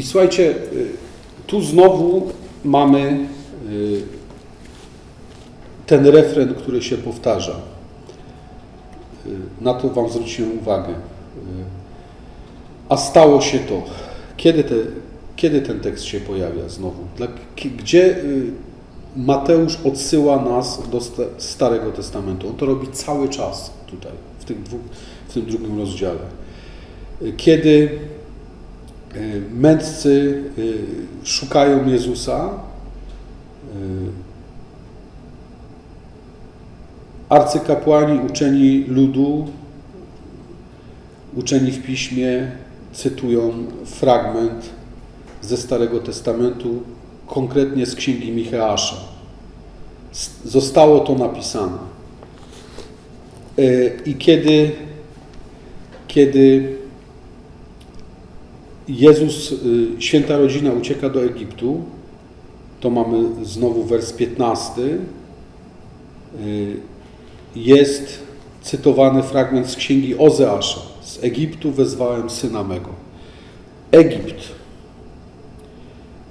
I słuchajcie, y, tu znowu mamy y, ten refren, który się powtarza. Y, Na to Wam zwróciłem uwagę. A stało się to. Kiedy, te, kiedy ten tekst się pojawia znowu? Gdzie Mateusz odsyła nas do sta- Starego Testamentu? On to robi cały czas tutaj, w tym, dwóch, w tym drugim rozdziale. Kiedy mędrcy y, szukają Jezusa, y, arcykapłani, uczeni ludu, uczeni w piśmie cytują fragment ze Starego Testamentu, konkretnie z Księgi Micheasza. Zostało to napisane. Y, I kiedy, kiedy Jezus, y, święta rodzina ucieka do Egiptu, to mamy znowu wers 15, y, jest cytowany fragment z księgi Ozeasza. Z Egiptu wezwałem syna mego. Egipt.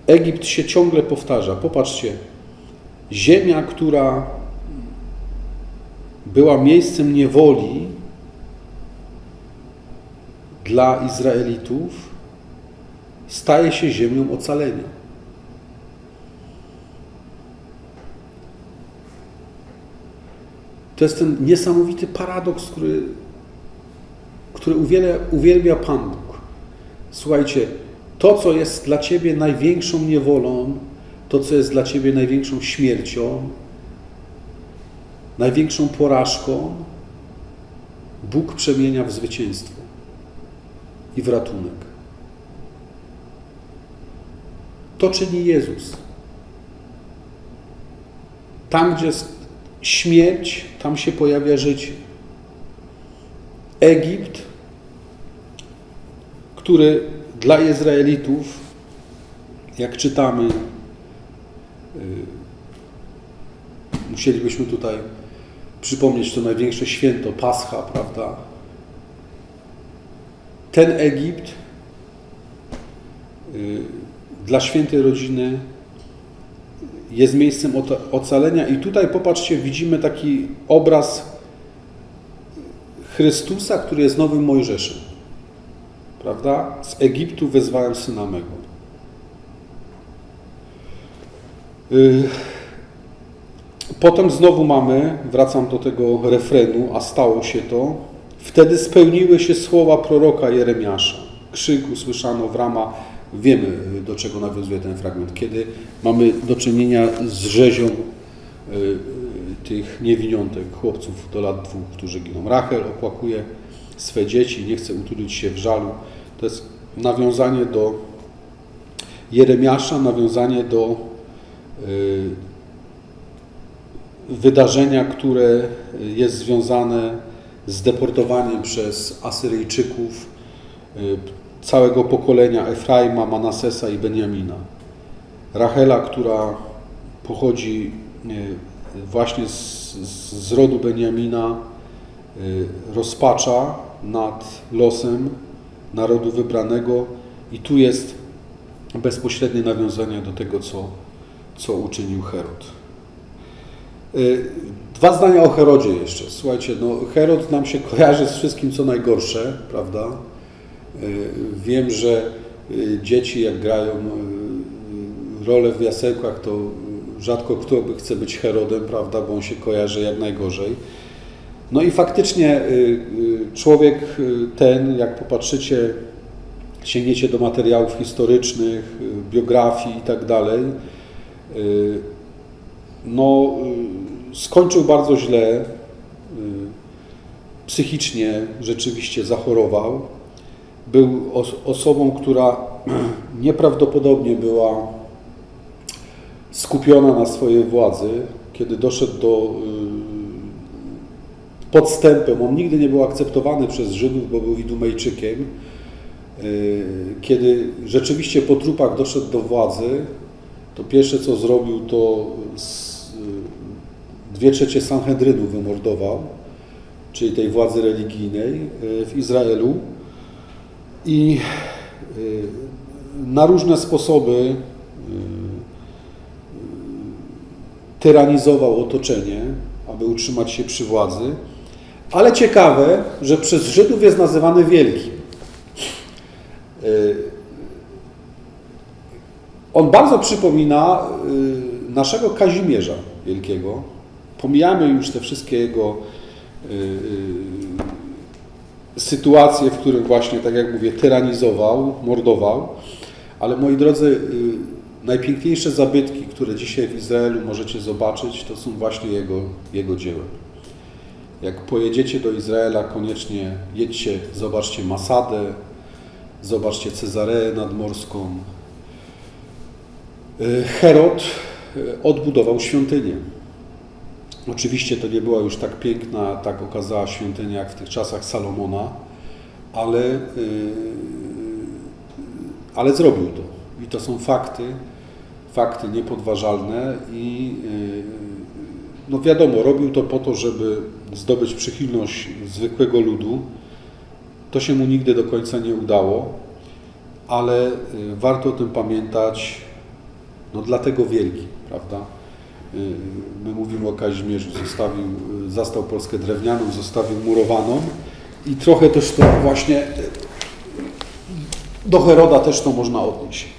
Egipt się ciągle powtarza. Popatrzcie. Ziemia, która była miejscem niewoli dla Izraelitów, staje się ziemią ocalenia. To jest ten niesamowity paradoks, który, który uwielbia, uwielbia Pan Bóg. Słuchajcie, to, co jest dla Ciebie największą niewolą, to, co jest dla Ciebie największą śmiercią, największą porażką, Bóg przemienia w zwycięstwo i w ratunek. To czyni Jezus. Tam, gdzie jest śmierć, tam się pojawia życie. Egipt, który dla Izraelitów, jak czytamy, y, musielibyśmy tutaj przypomnieć to największe święto, Pascha, prawda? Ten Egipt y, dla świętej rodziny jest miejscem oca- ocalenia i tutaj popatrzcie, widzimy taki obraz Chrystusa, który jest nowym Mojżeszem. Prawda? Z Egiptu wezwałem syna mego. Y, Potem znowu mamy, wracam do tego refrenu, a stało się to. Wtedy spełniły się słowa proroka Jeremiasza. Krzyk usłyszano w rama. Wiemy, do czego nawiązuje ten fragment. Kiedy mamy do czynienia z rzezią y, tych niewiniątek, chłopców do lat dwóch, którzy giną. Rachel opłakuje swe dzieci, nie chce utulić się w żalu. To jest nawiązanie do Jeremiasza, nawiązanie do y, wydarzenia, które jest związane z deportowaniem przez Asyryjczyków y, całego pokolenia Efraima, Manasesa i Benjamina. Rachela, która pochodzi y, właśnie z, z rodu Benjamina, y, rozpacza nad losem narodu wybranego i tu jest bezpośrednie nawiązanie do tego, co, co uczynił Herod. Y, Dwa zdania o Herodzie jeszcze. Słuchajcie, no Herod nam się kojarzy z wszystkim, co najgorsze, prawda? Y, Wiem, że y, dzieci jak grają y, rolę w jasełkach, to rzadko kto by chce być Herodem, prawda? Bo on się kojarzy jak najgorzej. No i faktycznie człowiek ten, jak popatrzycie, sięgniecie do materiałów historycznych, biografii i tak dalej, no, skończył bardzo źle, psychicznie rzeczywiście zachorował. Był os- osobą, która nieprawdopodobnie była skupiona na swojej władzy, kiedy doszedł do y, podstępem. On nigdy nie był akceptowany przez Żydów, bo był Idumejczykiem. Y, Kiedy rzeczywiście po trupach doszedł do władzy, to pierwsze co zrobił, to z, y, dwie trzecie Sanhedrynu wymordował, czyli tej władzy religijnej w Izraelu. I y, na różne sposoby y, tyranizował otoczenie, aby utrzymać się przy władzy. Ale ciekawe, że przez Żydów jest nazywany wielkim. Y, On bardzo przypomina naszego Kazimierza Wielkiego. Pomijamy już te wszystkie jego sytuacje, w których właśnie, tak jak mówię, tyranizował, mordował. Ale moi drodzy, y, najpiękniejsze zabytki, które dzisiaj w Izraelu możecie zobaczyć, to są właśnie jego, jego dziełem. Jak pojedziecie do Izraela, koniecznie jedźcie, zobaczcie Masadę, zobaczcie Cezareę nadmorską. Y, Herod y, odbudował świątynię. Oczywiście to nie była już tak piękna, tak okazała świątynia jak w tych czasach Salomona, ale, y, ale zrobił to. I to są fakty, fakty niepodważalne i y, no wiadomo, robił to po to, żeby zdobyć przychylność zwykłego ludu. To się mu nigdy do końca nie udało, ale y, warto o tym pamiętać, no dlatego wielki, prawda? Y, My mówimy o Kazimierzu, zostawił, y, zastał Polskę drewnianą, zostawił murowaną i trochę też to właśnie do Heroda też to można odnieść.